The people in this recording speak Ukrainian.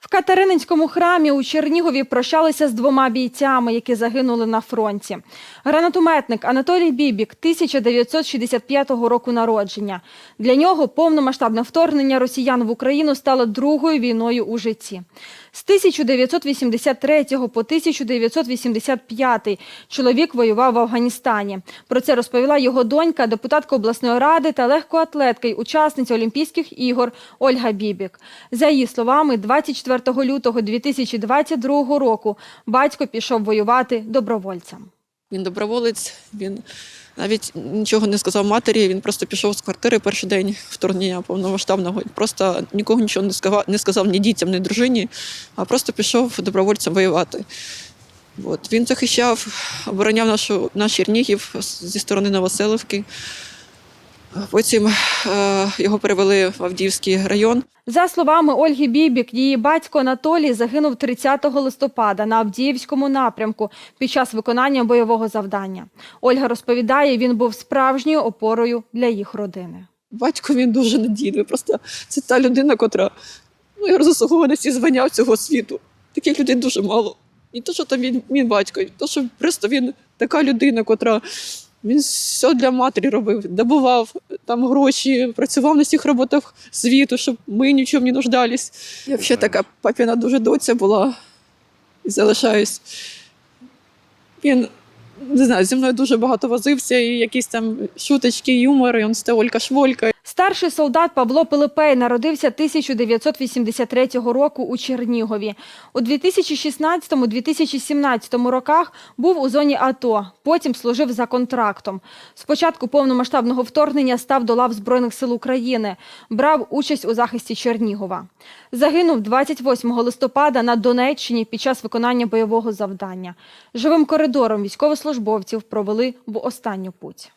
В Катерининському храмі у Чернігові прощалися з двома бійцями, які загинули на фронті. Гранатометник Анатолій Бібік 1965 року народження. Для нього повномасштабне вторгнення росіян в Україну стало другою війною у житті. З 1983 по 1985 чоловік воював в Афганістані. Про це розповіла його донька, депутатка обласної ради та легкоатлетка й учасниця Олімпійських ігор Ольга Бібік. За її словами, 24 лютого 2022 року батько пішов воювати добровольцем. Він доброволець, він навіть нічого не сказав матері, він просто пішов з квартири перший день вторгнення повномасштабного. Просто нікого нічого не сказав, не сказав ні дітям, ні дружині, а просто пішов добровольцем воювати. От. Він захищав, обороняв нашу, наш Чернігів зі сторони Новоселівки. Потім його перевели в Авдіївський район. За словами Ольги Бібік, її батько Анатолій загинув 30 листопада на Авдіївському напрямку під час виконання бойового завдання. Ольга розповідає, він був справжньою опорою для їх родини. Батько він дуже надійний. Просто це та людина, котра ну, я заслуговує на всі звання цього світу. Таких людей дуже мало. І то, що там він, мій батько, і то, що просто він така людина, котра він все для матері робив, добував там гроші, працював на всіх роботах світу, щоб ми нічого не нуждались. Я взагалі така папіна дуже доця була і залишаюсь. Він не знаю, зі мною дуже багато возився, і якісь там шуточки, юмор, і он це Олька Шволька. Старший солдат Павло Пилипей народився 1983 року у Чернігові. У 2016-2017 роках був у зоні АТО, потім служив за контрактом. Спочатку повномасштабного вторгнення став до лав Збройних сил України, брав участь у захисті Чернігова. Загинув 28 листопада на Донеччині під час виконання бойового завдання. Живим коридором військовослужбовців провели в останню путь.